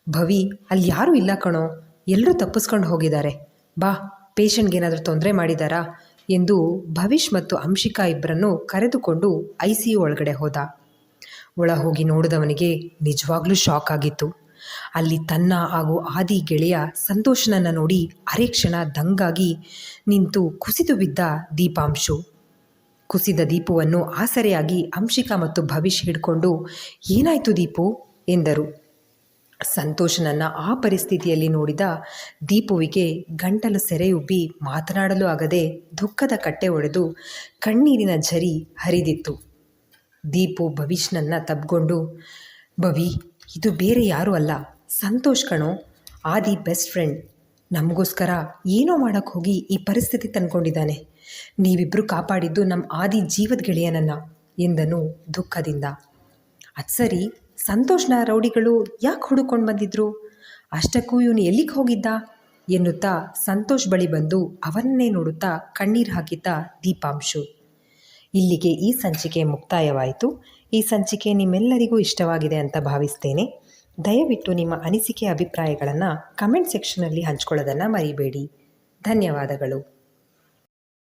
ಭವಿ, ಅಲ್ಲಿ ಯಾರೂ ಇಲ್ಲ ಕಣೋ. ಎಲ್ಲರೂ ತಪ್ಪಿಸ್ಕೊಂಡು ಹೋಗಿದ್ದಾರೆ. ಬಾ, ಪೇಷಂಟ್ಗೆ ಏನಾದರೂ ತೊಂದರೆ ಮಾಡಿದಾರಾ? ಎಂದು ಭವಿಷ್ ಮತ್ತು ಅಂಶಿಕಾ ಇಬ್ಬರನ್ನು ಕರೆದುಕೊಂಡು ಐ ಸಿ ಯು ಒಳಗಡೆ ಹೋದ. ಒಳ ಹೋಗಿ ನೋಡಿದವನಿಗೆ ನಿಜವಾಗ್ಲೂ ಶಾಕ್ ಆಗಿತ್ತು. ಅಲ್ಲಿ ತನ್ನ ಹಾಗೂ ಆದಿ ಗೆಳೆಯ ಸಂತೋಷನನ್ನು ನೋಡಿ ಅರೆ ಕ್ಷಣ ದಂಗಾಗಿ ನಿಂತು ಕುಸಿದು ಬಿದ್ದ ದೀಪಾಂಶು. ಕುಸಿದ ದೀಪುವನ್ನು ಆಸರೆಯಾಗಿ ಅಂಶಿಕಾ ಮತ್ತು ಭವಿಷ್ ಹಿಡ್ಕೊಂಡು ಏನಾಯ್ತು ದೀಪು? ಎಂದರು. ಸಂತೋಷನನ್ನು ಆ ಪರಿಸ್ಥಿತಿಯಲ್ಲಿ ನೋಡಿದ ದೀಪುವಿಗೆ ಗಂಟಲು ಸೆರೆಯುಬ್ಬಿ ಮಾತನಾಡಲು ಆಗದೆ ದುಃಖದ ಕಟ್ಟೆ ಒಡೆದು ಕಣ್ಣೀರಿನ ಝರಿ ಹರಿದಿತ್ತು. ದೀಪು ಭವಿಷ್ನನ್ನ ತಬ್ಕೊಂಡು, ಭವಿ, ಇದು ಬೇರೆ ಯಾರೂ ಅಲ್ಲ. ಸಂತೋಷ್ ಕಣೋ, ಆದಿ ಬೆಸ್ಟ್ ಫ್ರೆಂಡ್. ನಮಗೋಸ್ಕರ ಏನೋ ಮಾಡೋಕ್ಕೆ ಹೋಗಿ ಈ ಪರಿಸ್ಥಿತಿ ತಂದ್ಕೊಂಡಿದ್ದಾನೆ. ನೀವಿಬ್ಬರು ಕಾಪಾಡಿದ್ದು ನಮ್ಮ ಆದಿ ಜೀವದ ಗೆಳೆಯನನ್ನ ಎಂದನು ದುಃಖದಿಂದ. ಅದು ಸರಿ, ಸಂತೋಷ್ನ ರೌಡಿಗಳು ಯಾಕೆ ಹುಡುಕೊಂಡು ಬಂದಿದ್ರು? ಅಷ್ಟಕ್ಕೂ ಇವನು ಎಲ್ಲಿಗೆ ಹೋಗಿದ್ದ? ಎನ್ನುತ್ತಾ ಸಂತೋಷ್ ಬಳಿ ಬಂದು ಅವನನ್ನೇ ನೋಡುತ್ತಾ ಕಣ್ಣೀರು ಹಾಕಿದ್ದ ದೀಪಾಂಶು. ಇಲ್ಲಿಗೆ ಈ ಸಂಚಿಕೆ ಮುಕ್ತಾಯವಾಯಿತು. ಈ ಸಂಚಿಕೆ ನಿಮ್ಮೆಲ್ಲರಿಗೂ ಇಷ್ಟವಾಗಿದೆ ಅಂತ ಭಾವಿಸ್ತೇನೆ. ದಯವಿಟ್ಟು ನಿಮ್ಮ ಅನಿಸಿಕೆ, ಅಭಿಪ್ರಾಯಗಳನ್ನು ಕಮೆಂಟ್ ಸೆಕ್ಷನಲ್ಲಿ ಹಂಚ್ಕೊಳ್ಳೋದನ್ನು ಮರಿಬೇಡಿ. ಧನ್ಯವಾದಗಳು.